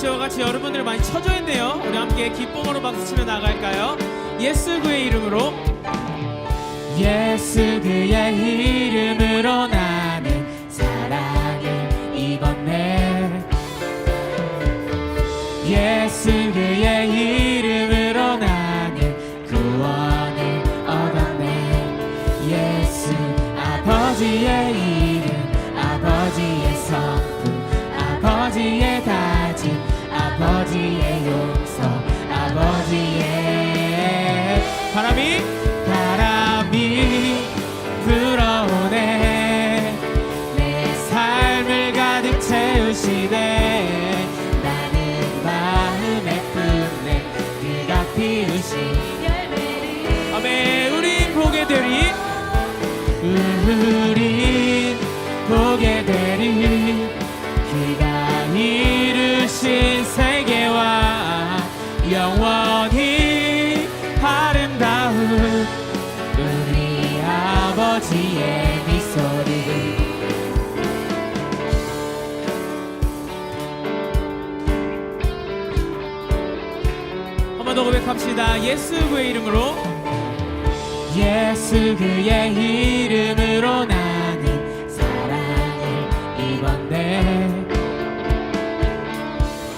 날씨와 같이 여러분들 많이 처져 있네요. 우리 함께 기쁨으로 박수치며 나갈까요? 예수 그의 이름으로 예수 그의 이름으로 나는 사랑을 입었네 예수 그의 이름으로 나는 구원을 얻었네 예수 아버지의 용서 아버지의 바람이? 바람이 불어오네. 내 삶을 가득 채우시네 나는 마음에 품네. 그가 피우신 아멘. 우린 보게 되리. 우린 보게 되리. 그가 이 아버지의 미소를 한번 더 고백합시다. 예수 그의 이름으로 예수 그의 이름으로 나는 사랑을 입었네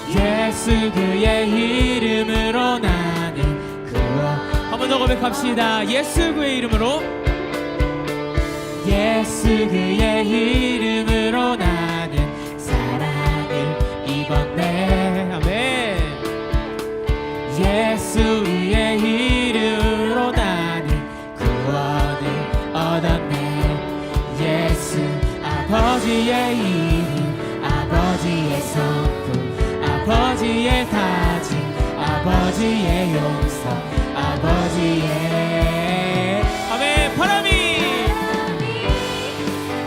예수 그의 이름으로 나는 구원 한번 더 고백합시다. 예수 그의 이름으로 예수 그의 이름으로 나는 사랑을 입었네. 아멘. 예수 의 이름으로 나는 구원을 얻었네. 예수 아버지의 이름 아버지의 성품 아버지의 다짐 아버지의 용서 아버지의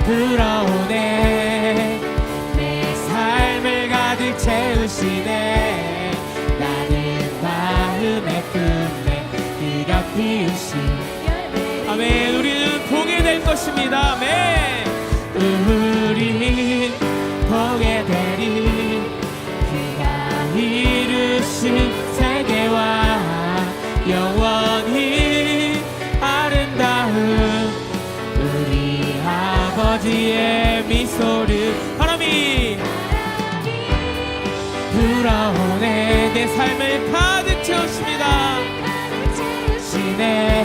불어오네. 내 삶을 가득 채우시네. 나는 마음에 품네 그가 피우신. 아멘. 우리는 보게 될 것입니다. 아멘 아버지의 미소를 바람이 불어오네 내 삶을 가득 채우십니다. 시네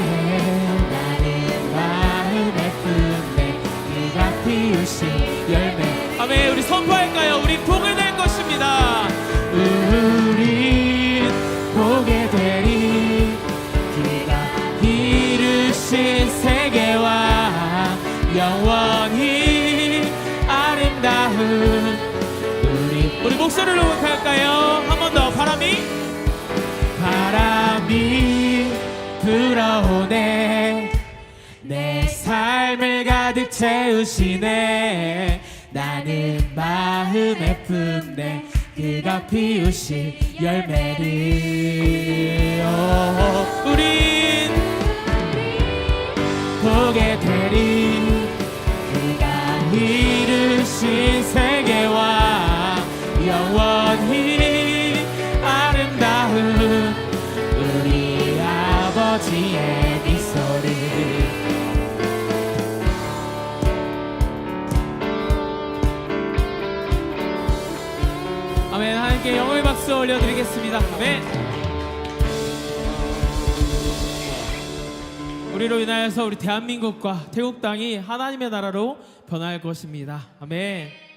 아름다운 우리 우리 목소리로 고백할까요? 한 번 더 바람이? 바람이 불어오네. 내 삶을 가득 채우시네. 나는 마음에 품네. 그가 피우신 열매를. 오, 우린 보게 되리 하나님께 영광의 박수 올려드리겠습니다. 아멘 우리로 인하여서 우리 대한민국과 태국 땅이 하나님의 나라로 변할 것입니다. 아멘